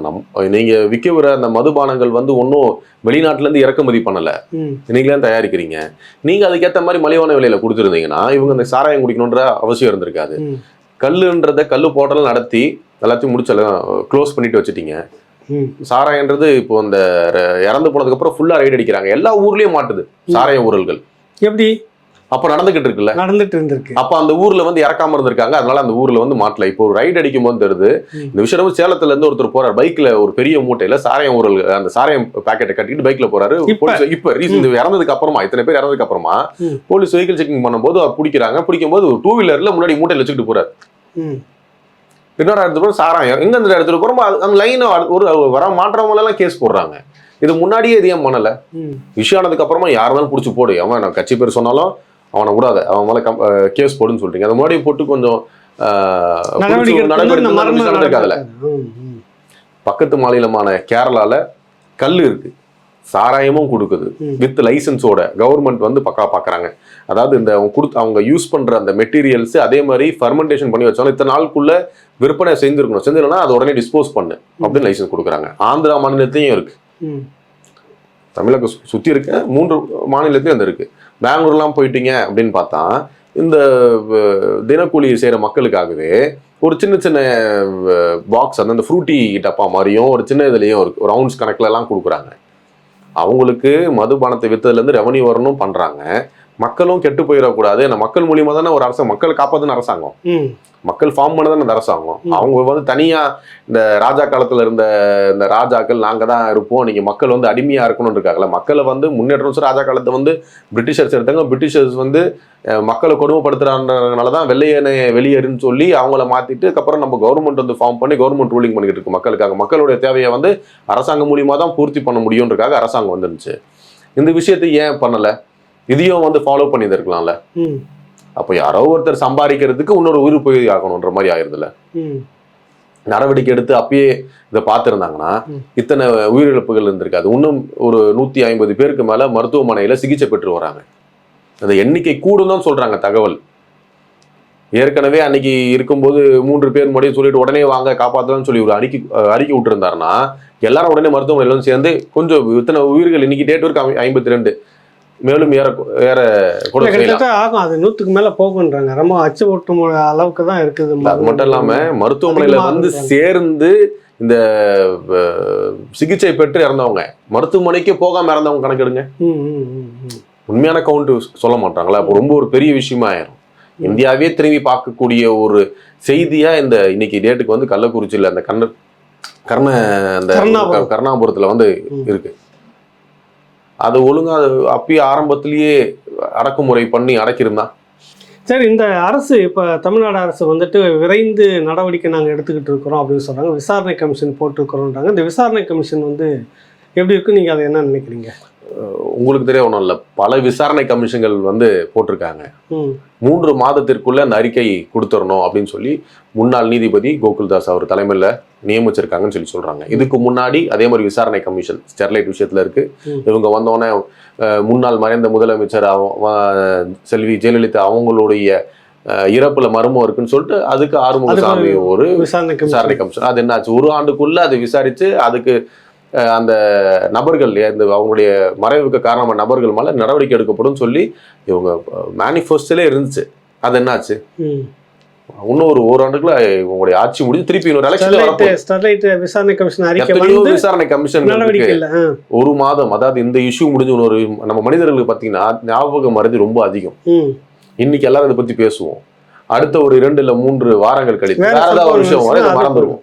நம் நீங்க விற்க வர அந்த மதுபானங்கள் வந்து ஒன்றும் வெளிநாட்டுல இருந்து இறக்குமதி பண்ணல. நீங்களே தயாரிக்கிறீங்க. நீங்க அதுக்கேத்த மாதிரி மலிவான விலையில கொடுத்துருந்தீங்கன்னா இவங்க இந்த சாராயம் குடிக்கணுன்ற அவசியம் இருந்திருக்காது. கல்லுன்றத கல்லு போட்டல் நடத்தி எல்லாத்தையும் முடிச்செல்லாம் க்ளோஸ் பண்ணிட்டு வச்சுட்டீங்க. சாராயன்றது இப்போ இந்த ர- இறந்து போனதுக்கு அப்புறம் ஃபுல்லா ரைடு அடிக்கிறாங்க. எல்லா ஊர்லயும் மாட்டுது. சாராய ஊழல்கள் எப்படி? அப்ப நடந்துகிட்டு இருக்குல்ல? நடந்துட்டு இருந்திருக்கு. அப்ப அந்த ஊர்ல வந்து இறக்காம இருந்திருக்காங்க. அதனால அந்த ஊர்ல வந்து மாட்டல. இப்போ ஒரு ரைடு அடிக்கும் போது தெரியுது ம். இந்த விஷயம் சேலத்துல இருந்து ஒருத்தர் போறாரு. பைக்ல ஒரு பெரிய மூட்டையில சாராயம் ஊரல் அந்த சாராயம் பாக்கெட்டை கட்டிட்டு பைக்ல போறாரு. இப்ப? போலீஸ் இப்ப recent இது இறந்ததுக்கு அப்புறமா இத்தனை பேர் இறந்ததுக்கு அப்புறமா. போலீஸ் வெஹிக்கிள் செக்கிங் பண்ணும்போது அவர் பிடிக்கிறாங்க. பிடிக்கும் போது ஒரு டூ வீலர்ல முன்னாடி மூட்டையில வச்சுக்கிட்டு போறாரு. இன்னொரு இடத்துல சாராயம் எங்க இந்த இடத்துல போறோமோ அந்த லைன் ஒரு வர மாற்றவங்க எல்லாம் கேஸ் போடுறாங்க. இது முன்னாடியே இது ஏன் பண்ணல? விஷயம் ஆனதுக்கு அப்புறமா யார் வேணாலும் பிடிச்சி போடு. அவன் நான் கட்சி பேர் சொன்னாலும் அவனை விடாத. அவன் மேல கேஸ் போடுன்னு சொல்றீங்க. அது முன்னாடி போட்டு கொஞ்சம் நடவடிக்கை. பக்கத்து மாநிலமான கேரளால கல் இருக்கு. சாராயமும் கொடுக்குது. வித் லைசன்ஸோட. கவர்மெண்ட் வந்து பக்கா பார்க்கறாங்க அதாவது இந்த அவங்க கொடுத்து அவங்க யூஸ் பண்ற அந்த மெட்டீரியல்ஸ் அதே மாதிரி ஃபர்மெண்டேஷன் பண்ணி வச்சாலும் இத்தனை நாளுக்குள்ள விற்பனை செஞ்சிருக்கணும். செஞ்சிருந்தா அதை உடனே டிஸ்போஸ் பண்ணு அப்படின்னு லைசன்ஸ் கொடுக்குறாங்க. ஆந்திரா மாநிலத்தையும் இருக்கு. தமிழக சு- சுத்தி இருக்க மூன்று மாநிலத்திலும் அது இருக்கு. பெங்களூர்லாம் போயிட்டீங்க அப்படின்னு பார்த்தா இந்த தினக்கூலி செய்கிற மக்களுக்காகவே ஒரு சின்ன சின்ன பாக்ஸ் அந்த ஃப்ரூட்டி டப்பா மாதிரியும் ஒரு சின்ன இதுலேயும் ஒரு ரவுண்ட்ஸ் கணக்கிலலாம் எல்லாம் கொடுக்குறாங்க. அவங்களுக்கு மதுபானத்தை வித்ததுல ரெவன்யூ வரணும் பண்ணுறாங்க மக்களும் கெட்டு போயிடக்கூடாது. அந்த மக்கள் மூலியமா தானே ஒரு அரசாங்கம் மக்களை காப்பாதுன்னு அரசாங்கம். மக்கள் ஃபார்ம் பண்ணதானே அந்த அரசாங்கம். அவங்க வந்து தனியா இந்த ராஜா காலத்துல இருந்த இந்த ராஜாக்கள் நாங்க தான் இருப்போம். நீங்க மக்கள் வந்து அடிமையா இருக்கணும்னு இருக்காங்கல்ல மக்களை வந்து முன்னேற்றம் ராஜா காலத்தை வந்து பிரிட்டிஷர்ஸ் எடுத்தாங்க. பிரிட்டிஷர்ஸ் வந்து மக்களை கொடுமைப்படுத்துறாங்கனால தான் வெள்ளையனை வெளியேறுன்னு சொல்லி அவங்கள மாத்திட்டு அதுக்கப்புறம் நம்ம கவர்மெண்ட் வந்து ஃபார்ம் பண்ணி கவர்மெண்ட் ரூலிங் பண்ணிக்கிட்டு இருக்கு மக்களுக்காக. மக்களுடைய தேவையை வந்து அரசாங்கம் மூலியமா தான் பூர்த்தி பண்ண முடியுன்றக்காக அரசாங்கம் வந்துருந்துச்சு. இந்த விஷயத்தை ஏன் பண்ணல? இதையும் வந்து ஃபாலோ பண்ணி இருக்கலாம்ல அப்போ யாரோ ஒருத்தர் சம்பாதிக்கிறதுக்கு இன்னொரு உயிர் போய் ஆகணுன்ற மாதிரி ஆயிருதுல நடவடிக்கை எடுத்து அப்பயே இதை பார்த்துருந்தாங்கன்னா. இத்தனை உயிரிழப்புகள் இருந்திருக்காது. இன்னும் ஒரு நூத்தி ஐம்பது பேருக்கு மேல மருத்துவமனையில சிகிச்சை பெற்று வராங்க. அந்த எண்ணிக்கை கூடும் தான் சொல்றாங்க தகவல். ஏற்கனவே அன்னைக்கு இருக்கும்போது மூன்று பேர் முன்னாடியே சொல்லிட்டு உடனே வாங்க காப்பாத்தலாம்னு சொல்லி ஒரு அறிக்கை அறிக்கை விட்டுருந்தாருன்னா எல்லாரும் உடனே மருத்துவமனையில வந்து சேர்ந்து கொஞ்சம் இத்தனை உயிர்கள் இன்னைக்கு டேட் வரைக்கும் ஐம்பத்தி ரெண்டு. மேலும் ஏற ஏற கிட்டத்தட்ட ஆகும். அது நூற்றுக்கு மேல போகுன்றாங்க ரொம்ப அச்சு ஒட்டும் அளவுக்கு தான் இருக்குது அது மட்டும் இல்லாம மருத்துவமனையில வந்து. சேர்ந்து இந்த சிகிச்சை பெற்று இறந்தவங்க. மருத்துவமனைக்கு போகாம இறந்தவங்க கணக்கெடுங்க. உண்மையான கவுண்ட் சொல்ல மாட்டாங்களா? அப்போ ரொம்ப ஒரு பெரிய விஷயமா ஆயிரும். இந்தியாவே திரும்பி பார்க்கக்கூடிய ஒரு செய்தியா இந்த இன்னைக்கு டேட்டுக்கு வந்து கள்ளக்குறிச்சியில் அந்த கண்ண கர்ண அந்த. கர்ணாபுரத்துல வந்து. இருக்கு. அது ஒழுங்கா அது அப்பயே ஆரம்பத்திலேயே அடக்குமுறை பண்ணி அடக்கியிருந்தா. சரி இந்த அரசு இப்போ தமிழ்நாடு அரசு வந்துட்டு விரைந்து நடவடிக்கை நாங்கள் எடுத்துக்கிட்டு இருக்கிறோம் அப்படின்னு சொல்கிறாங்க விசாரணை கமிஷன் போட்டிருக்கிறோன்றாங்க இந்த விசாரணை கமிஷன் வந்து எப்படி இருக்கும் நீங்கள் அதை என்ன நினைக்கிறீங்க? உங்களுக்கு தெரிய ஒன்றும் இல்லை. பல விசாரணை கமிஷன்கள் வந்து போட்டிருக்காங்க. மூன்று மாதத்திற்குள்ள அந்த அறிக்கை கொடுத்துடணும் அப்படின்னு சொல்லி முன்னாள் நீதிபதி கோகுல்தாஸ் அவர் தலைமையில் நியமிச்சிருக்காங்கன்னு சொல்லி சொல்றாங்க. இதுக்கு முன்னாடி அதே மாதிரி விசாரணை கமிஷன் ஸ்டெர்லைட் விஷயத்துல இருக்கு. ம். இவங்க வந்தோடனே அஹ், முன்னாள் மறைந்த முதலமைச்சர் செல்வி ஜெயலலிதா அவங்களுடைய அஹ், இறப்புல மர்மம் இருக்குன்னு சொல்லிட்டு அதுக்கு ஆறுமுகசாமி ஒரு விசாரணை விசாரணை கமிஷன். அது என்னாச்சு? ஒரு ஆண்டுக்குள்ள அதை விசாரிச்சு அதுக்கு அந்த நபர்கள் இந்த அவங்களுடைய மறைவுக்கு காரணமான நபர்கள் மேல நடவடிக்கை எடுக்கப்படும் சொல்லி இவங்க மேனிஃபெஸ்டோலே இருந்துச்சு. அது என்னாச்சு? இன்னும் ஒரு ஓராண்டுக்குள்ள உங்களுடைய ஆட்சி முடிஞ்சு திருப்பி இன்னொரு எலெக்ஷன் விசாரணை கமிஷன் அறிக்கை விசாரணை கமிஷன் ஒரு மாதம் அதாவது இந்த இஷ்யூ முடிஞ்சு இன்னொரு நம்ம மனிதர்களுக்கு பாத்தீங்கன்னா ஞாபக மருதி ரொம்ப அதிகம். இன்னைக்கு எல்லாரும் இதை பத்தி பேசுவோம். அடுத்த ஒரு இரண்டு இல்ல மூன்று வாரங்கள் கழித்து வேற ஏதாவது ஒரு விஷயம் மறந்துடுவோம்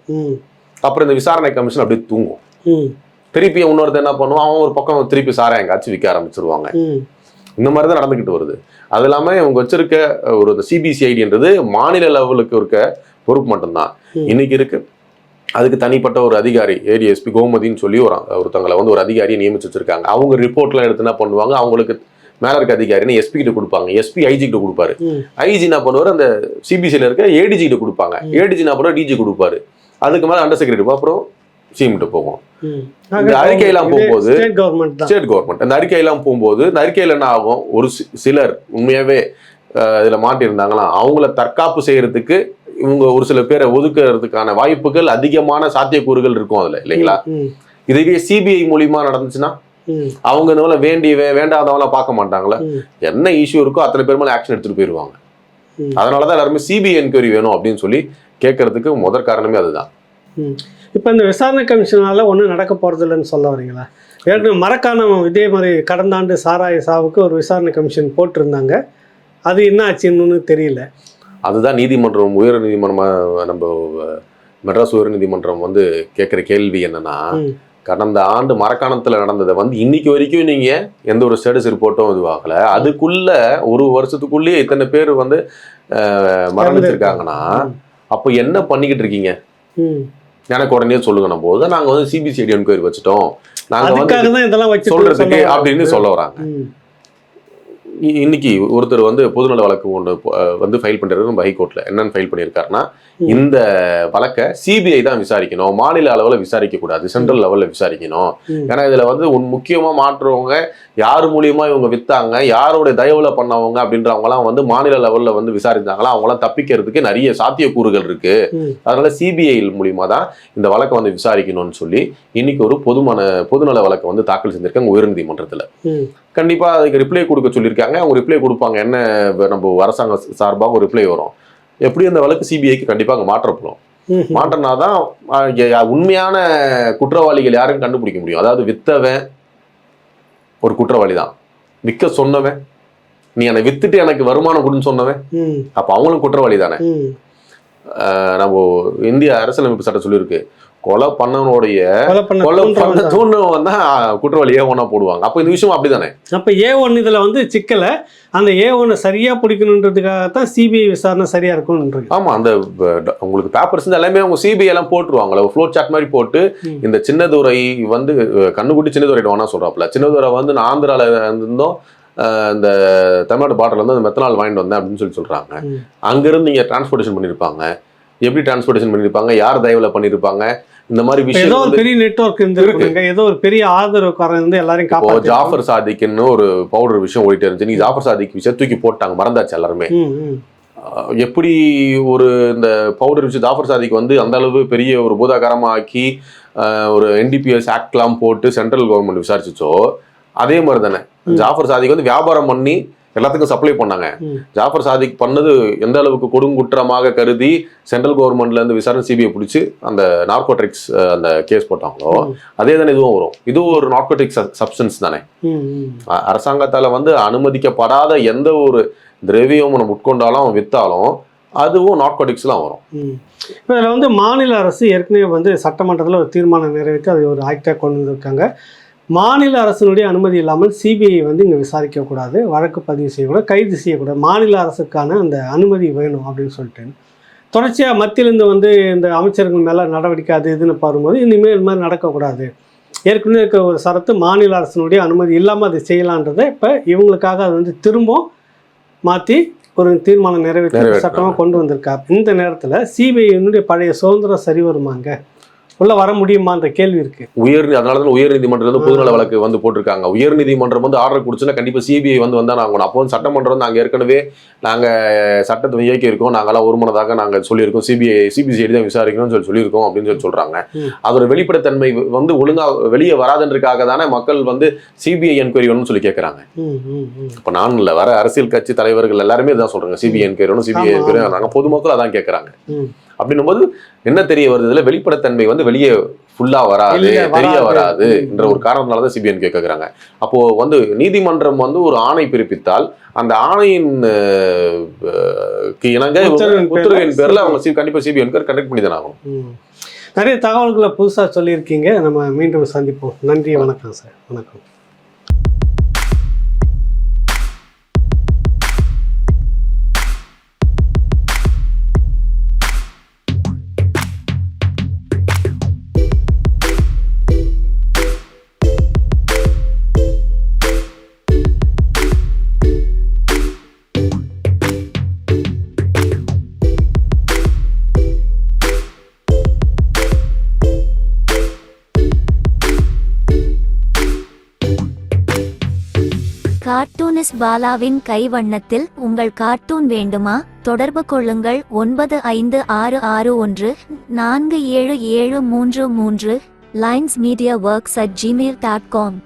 அப்புறம் இந்த விசாரணை கமிஷன் அப்படியே தூங்கும். திருப்பி இன்னொருத்தர் என்ன பண்ணுவான்? அவன் ஒரு பக்கம் திருப்பி சாராயம் காய்ச்சி விற்க ஆரம்பிச்சிருவாங்க. இந்த மாதிரி தான் நடந்துக்கிட்டு வருது. அது இல்லாமல் இவங்க வச்சிருக்க ஒரு சிபிசிஐடின்றது மாநில லெவலுக்கு இருக்க பொறுப்பு மட்டும்தான். இன்னைக்கு இருக்கு. அதுக்கு தனிப்பட்ட ஒரு அதிகாரி ஏடிஎஸ்பி கோமதின்னு சொல்லி ஒரு ஒருத்தவங்களை வந்து ஒரு அதிகாரியை நியமிச்சு வச்சிருக்காங்க. அவங்க ரிப்போர்ட்லாம் எடுத்து என்ன பண்ணுவாங்க? அவங்களுக்கு மேல இருக்க அதிகாரின்னு எஸ்பி கிட்ட கொடுப்பாங்க. எஸ்பி ஐஜி கிட்ட கொடுப்பாரு. ஐஜி என்ன பண்ணுவார்? அந்த சிபிசியில் இருக்க ஏடிஜி கிட்ட கொடுப்பாங்க. ஏடிஜி என்ன பண்ணுவார்? டிஜி கொடுப்பாரு. அதுக்கு மேல அண்டர் செக்ரட்டரி அப்புறம் சிஎம் கிட்ட போகும் இந்த அறிக்கையெல்லாம் போகும்போது ஸ்டேட் கவர்மெண்ட் தான். ஸ்டேட் கவர்மெண்ட் அந்த அறிக்கையெல்லாம் போகும்போது இந்த அறிக்கையில் என்ன ஆகும்? ஒரு சிலர் உண்மையாவே இதுல மாட்டியிருந்தாங்களா அவங்கள தற்காப்பு செய்யறதுக்கு இவங்க ஒரு சில பேரை ஒதுக்குறதுக்கான வாய்ப்புகள் அதிகமான சாத்தியக்கூறுகள் இருக்கும் அதுல இல்லைங்களா? இதுவே சிபிஐ மூலியமா நடந்துச்சுன்னா அவங்க இந்த மாதிரி வேண்டியவன் வேண்டாதவங்களாம் பார்க்க மாட்டாங்களா? என்ன இஷ்யூ இருக்கோ அத்தனை பேர் மேலே ஆக்ஷன் எடுத்துட்டு போயிடுவாங்க ம். அதனாலதான் எல்லாருமே சிபிஐ என்கொயரி வேணும் அப்படின்னு சொல்லி கேட்கறதுக்கு முதற் காரணமே அதுதான். இப்போ இந்த விசாரணை கமிஷனால ஒன்றும் நடக்க போகிறது இல்லைன்னு சொல்ல வரீங்களா? ஏற்கனவே மரக்காணம் இதே மாதிரி கடந்த ஆண்டு சாராய சாவுக்கு ஒரு விசாரணை கமிஷன் போட்டிருந்தாங்க. அது என்ன ஆச்சுன்னு தெரியல. அதுதான் நீதிமன்றம் உயர் நீதிமன்றமா நம்ம மெட்ராஸ் உயர் நீதிமன்றம் வந்து கேட்குற கேள்வி என்னன்னா கடந்த ஆண்டு மரக்காணத்துல நடந்ததை வந்து இன்னைக்கு வரைக்கும் நீங்க எந்த ஒரு ஸ்டேட்டஸ் ரிப்போர்ட்டும் இதுவாகல அதுக்குள்ள ஒரு வருஷத்துக்குள்ளேயே இத்தனை பேர் வந்து மரணிச்சிருக்காங்கன்னா. அப்போ என்ன பண்ணிக்கிட்டு இருக்கீங்க? எனக்கு உடனே சொல்லுங்க போது நாங்க வந்து சிபிசிஐடி என்கொயரி வச்சுட்டோம். நாங்க வந்து இதெல்லாம் வச்சு சொல்றதுக்கு அப்படின்னு சொல்ல வராங்க. இன்னைக்கு ஒருத்தர் வந்து பொதுநல வழக்கு ஒன்று வந்து ஃபைல் பண்றாரு நம்ம ஹைகோர்ட்ல. என்னன்னு ஃபைல் பண்ணியிருக்காருன்னா. இந்த வழக்கை சிபிஐ தான் விசாரிக்கணும். மாநில அளவில் விசாரிக்க கூடாது சென்ட்ரல் லெவல்ல விசாரிக்கணும். ஏன்னா இதுல வந்து உன் முக்கியமா மாற்றுறவங்க யார் மூலியமா இவங்க வித்தாங்க யாருடைய தயவுல பண்ணவங்க அப்படின்றவங்கலாம் வந்து மாநில லெவல்ல வந்து விசாரிச்சாங்களா அவங்களாம் தப்பிக்கிறதுக்கு நிறைய சாத்தியக்கூறுகள் இருக்கு. அதனால சிபிஐ மூலியமா தான் இந்த வழக்கை வந்து விசாரிக்கணும்னு சொல்லி இன்னைக்கு ஒரு பொதுமன பொதுநல வழக்கை வந்து தாக்கல் செஞ்சிருக்காங்க உயர்நீதிமன்றத்துல. ம் கண்டிப்பா அதுக்கு ரிப்ளை கொடுக்க சொல்லியிருக்காங்க. அவங்க ரிப்ளை கொடுப்பாங்க. என்ன நம்ம அரசாங்க சார்பாக ஒரு ரிப்ளை வரும். எப்படி அந்த வழக்கு சிபிஐக்கு கண்டிப்பா அங்க மாற்றப்படும் ம் மாற்றினாதான் அஹ், ய- உண்மையான குற்றவாளிகள் யாருன்னு கண்டுபிடிக்க முடியும். அதாவது வித்தவன் ஒரு குற்றவாளி தான் விற்க சொன்னவன் நீ என்னை வித்துட்டு எனக்கு வருமானம் கொடுன்னு சொன்னவன் அப்ப அவங்களும் குற்றவாளி தானே நம்ம இந்திய அரசியலமைப்பு சட்டம் சொல்லியிருக்கு. கொலை பண்ணவனுடைய கொலை பண்ண தான். தான் குற்றவாளியே ஒன்றா போடுவாங்க அப்போ இந்த விஷயம் அப்படிதானே அப்போ ஏ ஒன் இதில் வந்து சிக்கலை அந்த ஏ ஒன்னை சரியாக பிடிக்கணுன்றதுக்காகத்தான் சிபிஐ விசாரணை சரியாக இருக்கும்ன்றது ஆமா அந்த உங்களுக்கு பேப்பர்ஸ் எல்லாமே அவங்க சிபிஐ எல்லாம் போட்டுருவாங்களே ஃப்ளோ சார்ட் மாதிரி போட்டு. இந்த சின்னதுரை வந்து கண்ணுக்குட்டி சின்னதுரை வேணா சொல்றாப்ல சின்னதுரை வந்து நான் ஆந்திரால இருந்தோம் இந்த தமிழ்நாடு பார்டர்ல இருந்து அந்த மெத்தனால் வாங்கிட்டு வந்தேன் அப்படின்னு சொல்லி சொல்றாங்க ம். அங்கிருந்து நீங்க டிரான்ஸ்போர்ட்டேஷன் பண்ணிருப்பாங்க எப்படி டிரான்ஸ்போர்ட்டேஷன் பண்ணிருப்பாங்க யார் தயவுல பண்ணிருப்பாங்க இந்த மாதிரி விஷயம் ஏதோ ஒரு பெரிய நெட்வொர்க் இருந்திருக்குங்க ஏதோ ஒரு பெரிய ஆதரவுக்காரன் இருந்து எல்லாரையும் காப்பாற்றி ஜாஃபர் சாதிக்னு ஒரு பவுடர் விஷயம் ஓடிட்டு இருந்துச்சு. நீங்க ஜாஃபர் சாதிக் விஷயம் தூக்கி போட்டாங்க மறந்தாச்சு எல்லாருமே. எப்படி ஒரு இந்த பவுடர் வச்சு ஜாஃபர் சாதிக் வந்து அந்த அளவு பெரிய ஒரு பூதாகரமா ஆக்கி ஒரு என்டிபிஎஸ் ஆக்ட்லாம் போட்டு சென்ட்ரல் கவர்மெண்ட் விசாரிச்சுச்சோ அதே மாதிரி தானே. ஜாஃபர் சாதிக் வந்து வியாபாரம் பண்ணி எல்லாத்துக்கும் சப்ளை பண்ணாங்க. ஜாஃபர் சாதிக் பண்ணது எந்த அளவுக்கு கொடுங்குற்றமாக கருதி சென்ட்ரல் கவர்மெண்ட்ல இருந்து விசாரணை சிபிஐ பிடிச்சி அந்த நார்கோட்ரிக்ஸ் அந்த கேஸ் போட்டாங்களோ. அதே தானே இதுவும் வரும். இதுவும் ஒரு நார்கோட்டிக் சப்ஸ்டன்ஸ் தானே. அரசாங்கத்தால வந்து அனுமதிக்கப்படாத எந்த ஒரு திரவியம் நம்ம உட்கொண்டாலும் வித்தாலும் அதுவும் நார்கோட்டிக்ஸ்லாம் வரும். இப்போ இதில் வந்து மாநில அரசு ஏற்கனவே வந்து சட்டமன்றத்தில் ஒரு தீர்மானம் நிறைவேற்றி அதை ஒரு ஆக்டாக கொண்டு வந்திருக்காங்க. மாநில அரசினுடைய அனுமதி இல்லாமல் சிபிஐ வந்து இங்கே விசாரிக்கக்கூடாது வழக்கு பதிவு செய்யக்கூடாது கைது செய்யக்கூடாது. மாநில அரசுக்கான அந்த அனுமதி வேணும் அப்படின்னு சொல்லிட்டு. தொடர்ச்சியாக மத்தியிலேருந்து வந்து இந்த அமைச்சர்கள் மேலே நடவடிக்கை அது இதுன்னு பாரும்போது இனிமேல் இது மாதிரி நடக்கக்கூடாது. ஏற்கனவே இருக்க ஒரு சரத்து மாநில அரசினுடைய அனுமதி இல்லாமல் அதை செய்யலான்றதை இப்போ இவங்களுக்காக அது வந்து திரும்ப மாற்றி ஒரு தீர்மானம் நிறைவேற்றி. சட்டமாக கொண்டு வந்திருக்கார் இந்த நேரத்தில் சிபிஐனுடைய பழைய சுதந்திரம் சரி வருமாங்க உள்ள வர முடியுமான்ற கேள்வி இருக்கு. உயர் அதனால தான் உயர் நீதிமன்றத்துல இருந்து பொதுநல வழக்கு வந்து போட்டிருக்காங்க. உயர் நீதிமன்றம் வந்து ஆர்டர் கொடுச்சுன்னா கண்டிப்பா சிபிஐ வந்து வந்தா நாங்க அப்போ வந்து சட்டமன்றம் வந்து நாங்க ஏற்கனவே நாங்க சட்டத்தை இயக்கி இருக்கோம் நாங்கெல்லாம் ஒருமனதாக நாங்க சொல்லியிருக்கோம். சிபிஐ சிபிசிஐடி தான் விசாரிக்கணும்னு சொல்லி சொல்லியிருக்கோம் அப்படின்னு சொல்லி சொல்றாங்க. அதோட வெளிப்படைத்தன்மை வந்து ஒழுங்கா வெளியே வராதுன்றதுக்காக தானே மக்கள் வந்து சிபிஐ என்கொயரி வேணும்னு சொல்லி கேட்கறாங்க. இப்ப நான் இல்ல வர அரசியல் கட்சி தலைவர்கள் எல்லாருமே இதான் சொல்றாங்க. சிபிஐ என்கொயரி வேணும் சிபிஐ என்கொயரி. நாங்க பொதுமக்கள் அதான் கேட்கறாங்க. அப்படின்னும் போது என்ன தெரிய வருது? இதுல வெளிப்படைத்தன்மை வந்து வெளியே ஃபுல்லா வராது தெரிய வராது. என்ற ஒரு காரணத்தினால தான் சிபிஎன் கேட்கறாங்க அப்போ வந்து நீதிமன்றம் வந்து ஒரு ஆணை பிறப்பித்தால் அந்த ஆணையின் இணங்க உத்தரவின் பேர்ல அவங்க சி- கண்டிப்பா சிபிஎன் கண்டக்ட் பண்ணி தானே ஆகணும். ம். நிறைய தகவல்களை புதுசாக சொல்லியிருக்கீங்க. நம்ம மீண்டும் சந்திப்போம். நன்றி வணக்கம் சார். வணக்கம். கார்ட்டூனிஸ்ட் பாலாவின் கைவண்ணத்தில் உங்கள் கார்ட்டூன் வேண்டுமா? தொடர்பு கொள்ளுங்கள். ஒன்பது ஐந்து ஆறு ஆறு ஒன்று நான்கு ஏழு ஏழு மூன்று மூன்று lines media works at Gmail dot com.